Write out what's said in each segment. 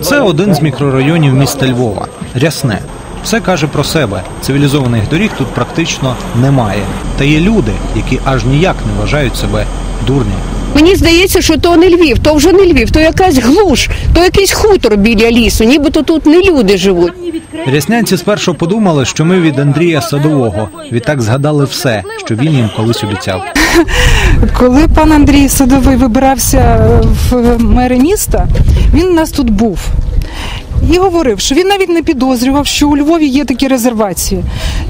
Це один з мікрорайонів міста Львова. Рясне. Все каже про себе. Цивілізованих доріг тут практично немає. Та є люди, які аж ніяк не вважають себе дурнями. Мені здається, що то не Львів, то вже не Львів, то якась глуш, то якийсь хутор біля лісу, нібито тут не люди живуть. Ряснянці спершу подумали, що ми від Андрія Садового. Відтак згадали все, що він їм колись обіцяв. Коли пан Андрій Садовий вибирався в мери міста, він у нас тут був. І говорив, що він навіть не підозрював, що у Львові є такі резервації.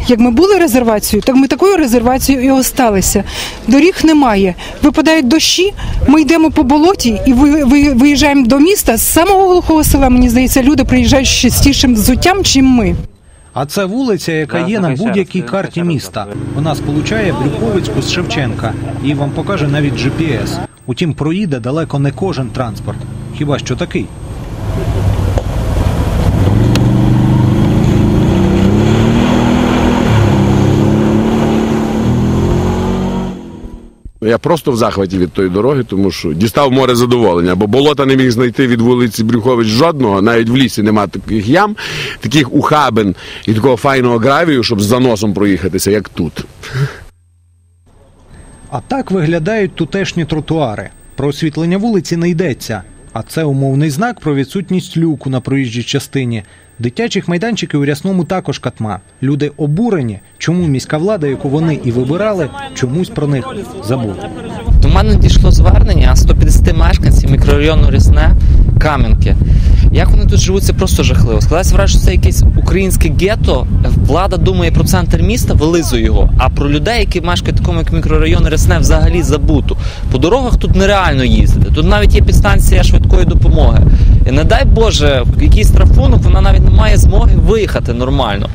Як ми були резервацією, так ми такою резервацією і осталися. Доріг немає. Випадають дощі, ми йдемо по болоті і ви- ви- виїжджаємо до міста. З самого глухого села, мені здається, люди приїжджають з частішим взуттям, чим ми. А це вулиця, яка є на будь-якій карті міста. Вона сполучає Брюховицьку з Шевченка і вам покаже навіть GPS. Утім, проїде далеко не кожен транспорт. Хіба що такий. Я просто в захваті від тої дороги, тому що дістав море задоволення, бо болота не міг знайти від вулиці Брюхович жодного, навіть в лісі нема таких ям, таких ухабин і такого файного гравію, щоб з заносом проїхатися, як тут. А так виглядають тутешні тротуари. Про освітлення вулиці не йдеться. А це умовний знак про відсутність люку на проїжджій частині. Дитячих майданчиків у рясному також катма. Люди обурені, чому міська влада, яку вони і вибирали, чомусь про них забула. До мене дійшло звернення 150 мешканців мікрорайону Рісне Кам'янки. Як вони тут живуть, це просто жахливо. Складається враження, що це якесь українське гетто. Влада думає про центр міста, вилизує його. А про людей, які мешкають в такому як мікрорайон Рісне, взагалі забуто. По дорогах тут нереально їздити. Тут навіть є підстанція швидкої допомоги. І не дай Боже, в якийсь трафунок вона навіть не має змоги виїхати нормально.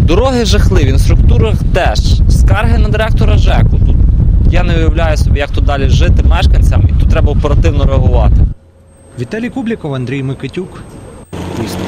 Дороги жахливі, інфраструктура теж. Скарги на директора ЖЕКу. Тут я не уявляю собі, як тут далі жити мешканцям, і тут треба оперативно реагувати. Віталій Кубліков, Андрій Микитюк. Місто.